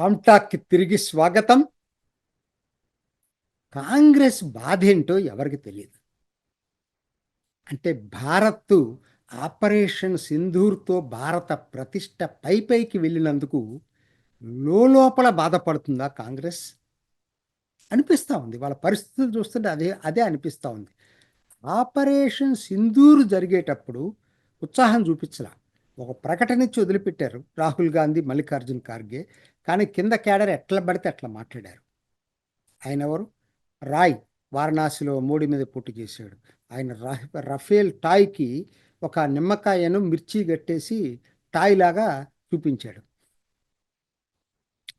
రామ్టాక్కి తిరిగి స్వాగతం. కాంగ్రెస్ బాధ ఏంటో ఎవరికి తెలియదు అంటే భారత్ ఆపరేషన్ సింధూర్తో భారత ప్రతిష్ట పై పైకి వెళ్ళినందుకు లోపల బాధపడుతుందా కాంగ్రెస్? అనిపిస్తూ ఉంది. వాళ్ళ పరిస్థితులు చూస్తుంటే అదే అదే అనిపిస్తూ ఉంది. ఆపరేషన్ సింధూర్ జరిగేటప్పుడు ఉత్సాహం చూపించలా? ఒక ప్రకటన ఇచ్చి వదిలిపెట్టారు రాహుల్ గాంధీ మల్లికార్జున్ ఖార్గే. కానీ కింద క్యాడర్ ఎట్లా పడితే అట్లా మాట్లాడారు. ఆయన ఎవరు? రాయ్ వారణాసిలో మోడీ మీద పోటీ చేశాడు. ఆయన రఫేల్ టాయ్కి ఒక నిమ్మకాయను మిర్చి కట్టేసి టాయ్ లాగా చూపించాడు.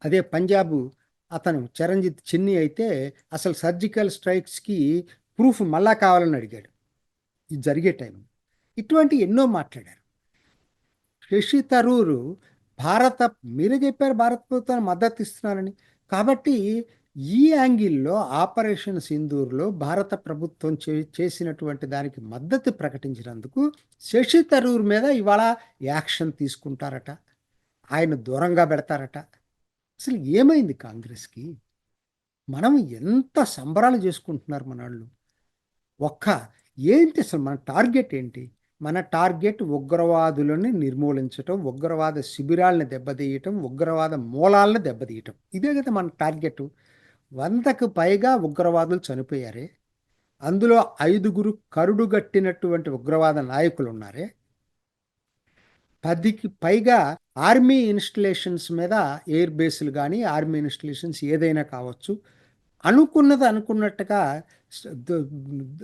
అదే పంజాబ్ అతను చరంజిత్ చిన్ని అయితే అసలు సర్జికల్ స్ట్రైక్స్కి ప్రూఫ్ మళ్ళా కావాలని అడిగాడు. ఇది జరిగే టైం ఇటువంటి ఎన్నో మాట్లాడారు. శశి తరూరు భారత మీరే చెప్పారు భారత ప్రభుత్వాన్ని మద్దతు ఇస్తున్నారని కాబట్టి ఈ యాంగిల్లో ఆపరేషన్ సింధూర్లో భారత ప్రభుత్వం చే చేసినటువంటి దానికి మద్దతు ప్రకటించినందుకు శశి తరూర్ మీద ఇవాళ యాక్షన్ తీసుకుంటారట. ఆయన దూరంగా పెడతారట. అసలు ఏమైంది కాంగ్రెస్కి? మనం ఎంత సంబరాలు చేసుకుంటున్నారు మన వాళ్ళు ఒక్క ఏంటి అసలు మన టార్గెట్ ఏంటి? మన టార్గెట్ ఉగ్రవాదులను నిర్మూలించటం ఉగ్రవాద శిబిరాలను దెబ్బతీయటం ఉగ్రవాద మూలాలను దెబ్బతీయటం. ఇదే కదా మన టార్గెట్. వందకు పైగా ఉగ్రవాదులు చనిపోయారే. అందులో ఐదుగురు కరుడుగట్టినటువంటి ఉగ్రవాద నాయకులు ఉన్నారే పదికి పైగా ఆర్మీ ఇన్స్టలేషన్స్ మీద ఎయిర్ బేస్లు కానీ ఆర్మీ ఇన్స్టలేషన్స్ ఏదైనా కావచ్చు అనుకున్నది అనుకున్నట్టుగా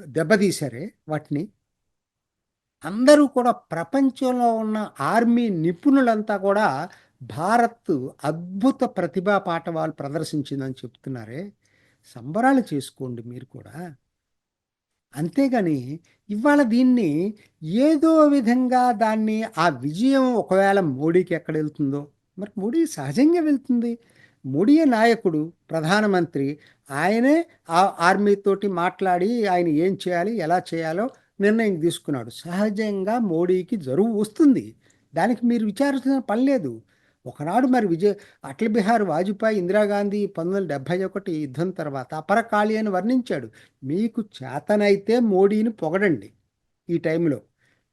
దెబ్బతీశారే వాటిని. అందరూ కూడా ప్రపంచంలో ఉన్న ఆర్మీ నిపుణులంతా కూడా భారత్ అద్భుత ప్రతిభా వాళ్ళు ప్రదర్శించిందని చెప్తున్నారే. సంబరాలు చేసుకోండి మీరు కూడా. అంతేగాని ఇవాళ దీన్ని ఏదో విధంగా దాన్ని ఆ విజయం ఒకవేళ మోడీకి ఎక్కడ వెళ్తుందో? మరి మోడీ సహజంగా వెళ్తుంది. మోడీ నాయకుడు? ప్రధానమంత్రి. ఆయనే ఆ ఆర్మీతోటి మాట్లాడి ఆయన ఏం చేయాలి ఎలా చేయాలో నిర్ణయం తీసుకున్నాడు. సహజంగా మోడీకి జరువు వస్తుంది. దానికి మీరు విచారించిన పని లేదు. ఒకనాడు మరి విజయ్ అటల్ బిహార్ వాజ్పేయి ఇందిరాగాంధీ పంతొమ్మిది వందల డెబ్భై ఒకటి యుద్ధం తర్వాత అపరకాళి అని వర్ణించాడు. మీకు చేతనైతే మోడీని పొగడండి ఈ టైంలో.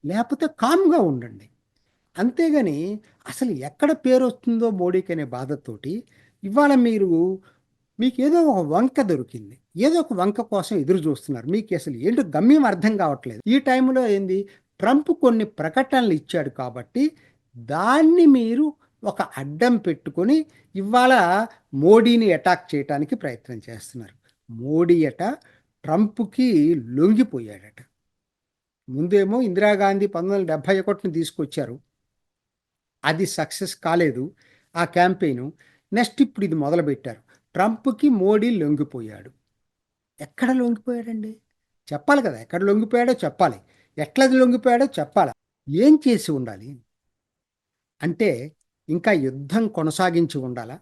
లేకపోతే కామ్గా ఉండండి. అంతేగాని అసలు ఎక్కడ పేరు వస్తుందో మోడీకి అనే బాధతోటి ఇవాళ మీరు మీకు ఏదో ఒక వంక దొరికింది. ఏదో ఒక వంక కోసం ఎదురు చూస్తున్నారు. మీకు అసలు ఏంటో గమ్యం అర్థం కావట్లేదు. ఈ టైంలో ఏంది? ట్రంప్ కొన్ని ప్రకటనలు ఇచ్చాడు కాబట్టి దాన్ని మీరు ఒక అడ్డం పెట్టుకొని ఇవాళ మోడీని అటాక్ చేయడానికి ప్రయత్నం చేస్తున్నారు. మోడీ అట ట్రంప్కి లొంగిపోయాడట. ముందేమో ఇందిరాగాంధీ పంతొమ్మిది వందల డెబ్భై ఒకటిని తీసుకొచ్చారు. అది సక్సెస్ కాలేదు ఆ క్యాంపెయిన్. నెక్స్ట్ ఇప్పుడు ఇది మొదలుపెట్టారు. ట్రంప్కి మోడీ లొంగిపోయాడు. ఎక్కడ లొంగిపోయాడండి? చెప్పాలి కదా ఎక్కడ లొంగిపోయాడో చెప్పాలి. ఎట్లది లొంగిపోయాడో చెప్పాలి. ఏం చేసి ఉండాలి? అంటే ఇంకా యుద్ధం కొనసాగించి ఉండాలా?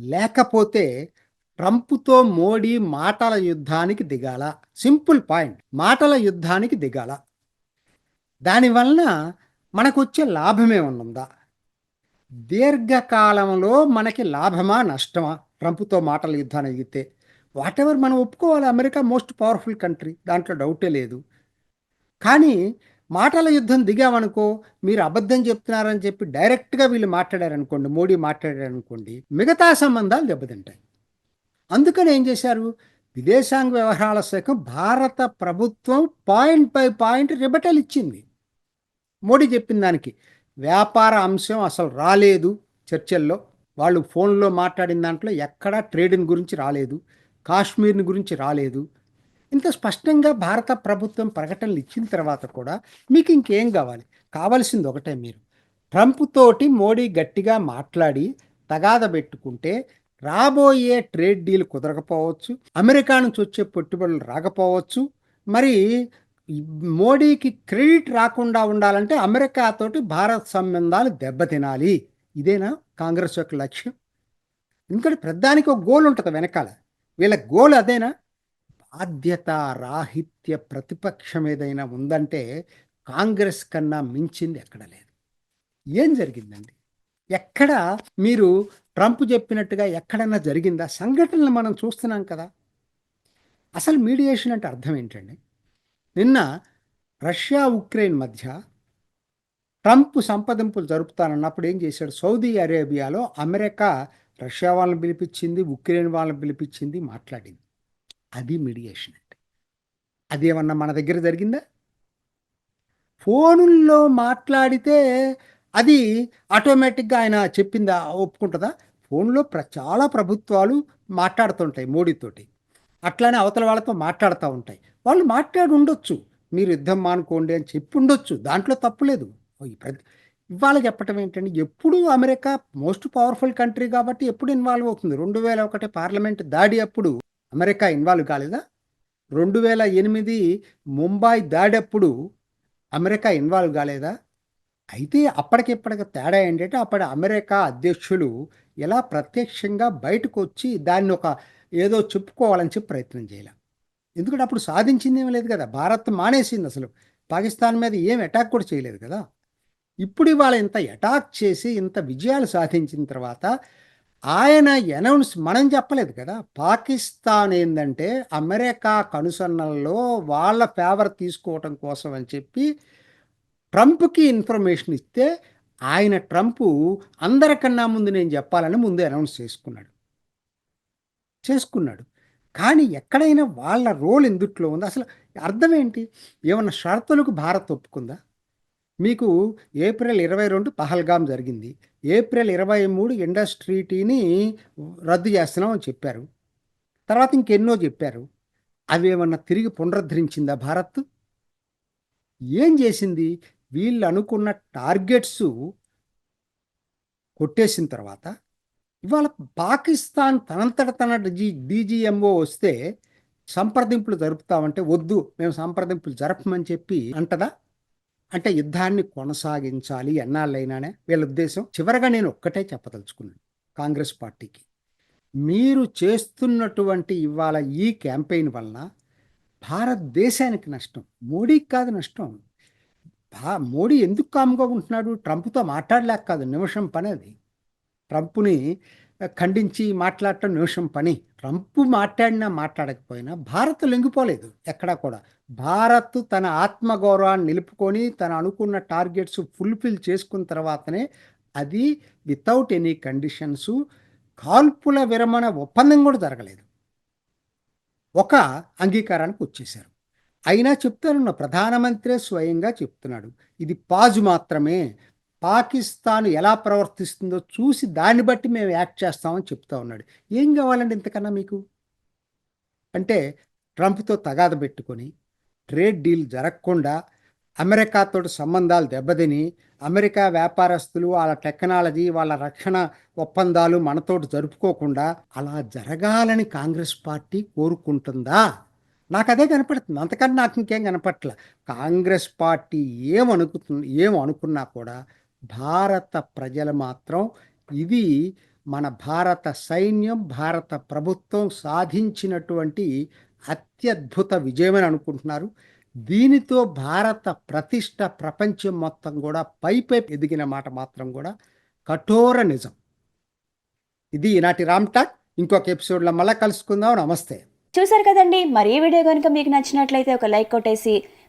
లేకపోతే ట్రంప్తో మోడీ మాటల యుద్ధానికి దిగాల? సింపుల్ పాయింట్ మాటల యుద్ధానికి దిగాల? దానివలన మనకు వచ్చే లాభమే ఉందా దీర్ఘకాలంలో మనకి లాభమా నష్టమా? ట్రంప్తో మాటల యుద్ధాన్ని దిగితే వాట్ ఎవర్ మనం ఒప్పుకోవాలి? America most powerful country. దాంట్లో డౌటే లేదు. కానీ మాటల యుద్ధం దిగామనుకో మీరు అబద్ధం చెప్తున్నారని చెప్పి డైరెక్ట్గా వీళ్ళు మాట్లాడారనుకోండి మోడీ మాట్లాడారనుకోండి మిగతా సంబంధాలు దెబ్బతింటాయి. అందుకని ఏం చేశారు? విదేశాంగ వ్యవహారాల శాఖ భారత ప్రభుత్వం పాయింట్ బై పాయింట్ రిబటల్ ఇచ్చింది. మోడీ చెప్పిన దానికి వ్యాపార అంశం అసలు రాలేదు చర్చల్లో. వాళ్ళు ఫోన్లో మాట్లాడిన దాంట్లో ఎక్కడా ట్రేడింగ్ గురించి రాలేదు కాశ్మీర్ని గురించి రాలేదు. ఇంత స్పష్టంగా భారత ప్రభుత్వం ప్రకటనలు ఇచ్చిన తర్వాత కూడా మీకు ఇంకేం కావాలి? కావాల్సింది ఒకటే మీరు. ట్రంప్ తోటి మోడీ గట్టిగా మాట్లాడి తగాద పెట్టుకుంటే రాబోయే ట్రేడ్ డీల్ కుదరకపోవచ్చు అమెరికా నుంచి వచ్చే పెట్టుబడులు రాకపోవచ్చు. మరి మోడీకి క్రెడిట్ రాకుండా ఉండాలంటే అమెరికాతోటి భారత్ సంబంధాలు దెబ్బతినాలి. ఇదేనా కాంగ్రెస్ యొక్క లక్ష్యం? ఎందుకంటే ప్రధానికి ఒక గోల్ ఉంటుంది వెనకాల. వీళ్ళ గోల్ అదేనా? బాధ్యత రాహిత్య ప్రతిపక్షం ఏదైనా ఉందంటే కాంగ్రెస్ కన్నా మించింది ఎక్కడ లేదు. ఏం జరిగిందండి? ఎక్కడ మీరు ట్రంప్ చెప్పినట్టుగా ఎక్కడన్నా జరిగిందా? సంఘటనలు మనం చూస్తున్నాం కదా. అసలు మీడియేషన్ అంటే అర్థం ఏంటండి? నిన్న రష్యా ఉక్రెయిన్ మధ్య ట్రంప్ సంపదింపులు జరుపుతానన్నప్పుడు ఏం చేశాడు? సౌదీ అరేబియాలో అమెరికా రష్యా వాళ్ళని పిలిపించింది ఉక్రెయిన్ వాళ్ళని పిలిపించింది మాట్లాడింది. అది మీడియేషన్ అంటే అదేమన్నా మన దగ్గర జరిగిందా? ఫోనుల్లో మాట్లాడితే అది ఆటోమేటిక్గా ఆయన చెప్పిందా? ఒప్పుకుంటుందా? ఫోన్లో ప్ర చాలా ప్రభుత్వాలు మాట్లాడుతుంటాయి మోడీతోటి. అట్లానే అవతల వాళ్ళతో మాట్లాడుతూ ఉంటాయి. వాళ్ళు మాట్లాడి ఉండొచ్చు మీరు యుద్ధం మానుకోండి అని చెప్పి ఉండొచ్చు దాంట్లో తప్పులేదు ప్రతి ఇవాళ చెప్పటం ఏంటంటే ఎప్పుడు అమెరికా మోస్ట్ పవర్ఫుల్ కంట్రీ కాబట్టి ఎప్పుడు ఇన్వాల్వ్ అవుతుంది? రెండు వేల ఒకటి పార్లమెంట్ దాడి అప్పుడు అమెరికా ఇన్వాల్వ్ కాలేదా? రెండు వేల ఎనిమిది ముంబాయి దాడి అప్పుడు అమెరికా ఇన్వాల్వ్ కాలేదా? అయితే అప్పటికిప్పటికి తేడా ఏంటంటే అప్పటి అమెరికా అధ్యక్షులు ఎలా ప్రత్యక్షంగా బయటకు వచ్చి దాన్ని ఒక ఏదో చెప్పుకోవాలని చెప్పి ప్రయత్నం చేయాలి. ఎందుకంటే అప్పుడు సాధించింది ఏమీ లేదు కదా. భారత్ మానేసింది అసలు. పాకిస్తాన్ మీద ఏం అటాక్ కూడా చేయలేదు కదా. ఇప్పుడు ఇవాళ ఇంత అటాక్ చేసి ఇంత విజయాలు సాధించిన తర్వాత ఆయన అనౌన్స్ మనం చెప్పలేదు కదా. పాకిస్తాన్ ఏంటంటే అమెరికా కనుసన్నల్లో వాళ్ళ ఫేవర్ తీసుకోవటం కోసం అని చెప్పి ట్రంప్కి ఇన్ఫర్మేషన్ ఇస్తే ఆయన ట్రంప్ అందరికన్నా ముందు నేను చెప్పాలని ముందు అనౌన్స్ చేసుకున్నాడు. చేసుకున్నాడు. కానీ ఎక్కడైనా వాళ్ళ రోల్ ఎందుట్లో ఉంది? అసలు అర్థం ఏంటి? ఏమన్నా షరతులకు భారత్ ఒప్పుకుందా? మీకు ఏప్రిల్ ఇరవై రెండు పహల్గామ్ జరిగింది. ఏప్రిల్ ఇరవై మూడు ఇండస్ట్రీటీని రద్దు చేస్తున్నామని చెప్పారు. తర్వాత ఇంకెన్నో చెప్పారు. అవి ఏమన్నా తిరిగి పునరుద్ధరించిందా భారత్? ఏం చేసింది? వీళ్ళు అనుకున్న టార్గెట్స్ కొట్టేసిన తర్వాత ఇవాళ పాకిస్తాన్ తనంతట తన జీ డీజీఎంఓ వస్తే సంప్రదింపులు జరుపుతామంటే వద్దు మేము సంప్రదింపులు జరపమని చెప్పి అంటదా? అంటే యుద్ధాన్ని కొనసాగించాలి ఎన్నాళ్ళైనానే వీళ్ళ ఉద్దేశం. చివరగా నేను ఒక్కటే చెప్పదలుచుకున్నాను కాంగ్రెస్ పార్టీకి. మీరు చేస్తున్నటువంటి ఇవాళ ఈ క్యాంపెయిన్ వలన భారతదేశానికి నష్టం మోడీకి కాదు నష్టం. భా మోడీ ఎందుకు కామ్గా ఉంటున్నాడు? ట్రంప్తో మాట్లాడలేక కాదు నిమిషం పని అది ట్రంప్ని ఖండించి మాట్లాడటం నిమిషం పని. ట్రంప్ మాట్లాడినా మాట్లాడకపోయినా భారత్ లొంగిపోలేదు ఎక్కడా కూడా. భారత్ తన ఆత్మగౌరవాన్ని నిలుపుకొని తను అనుకున్న టార్గెట్స్ ఫుల్ఫిల్ చేసుకున్న తర్వాతనే అది వితౌట్ ఎనీ కండిషన్స్ కాల్పుల విరమణ ఒప్పందం కూడా జరగలేదు. ఒక అంగీకారానికి వచ్చేశారు. అయినా చెప్తానున్న ప్రధానమంత్రి స్వయంగా చెప్తున్నాడు. ఇది పాజు మాత్రమే. పాకిస్తాన్ ఎలా ప్రవర్తిస్తుందో చూసి దాన్ని బట్టి మేము యాక్ట్ చేస్తామని చెప్తా ఉన్నాడు. ఏం కావాలండి ఇంతకన్నా మీకు? అంటే ట్రంప్తో తగాద పెట్టుకొని ట్రేడ్ డీల్ జరగకుండా అమెరికాతో సంబంధాలు దెబ్బతిని అమెరికా వ్యాపారస్తులు వాళ్ళ టెక్నాలజీ వాళ్ళ రక్షణ ఒప్పందాలు మనతోటి జరుపుకోకుండా అలా జరగాలని కాంగ్రెస్ పార్టీ కోరుకుంటుందా? నాకు అదే కనపడుతుంది. అంతకన్నా నాకు ఇంకేం కనపట్ల. కాంగ్రెస్ పార్టీ ఏమనుకుతుంది ఏం అనుకున్నా కూడా భారత ప్రజలు మాత్రం ఇది మన భారత సైన్యం భారత ప్రభుత్వం సాధించినటువంటి అత్యద్భుత విజయమని అనుకుంటున్నారు. దీనితో భారత ప్రతిష్ట ప్రపంచం మొత్తం కూడా పై పై ఎదిగిన మాట మాత్రం కూడా కఠోర నిజం. ఇది ఈనాటి రామ్ టాక్. ఇంకొక ఎపిసోడ్లో మళ్ళీ కలుసుకుందాం. నమస్తే. చూసారు కదండి. మరి ఈ వీడియో కనుక మీకు నచ్చినట్లయితే ఒక లైక్ కొట్టేసి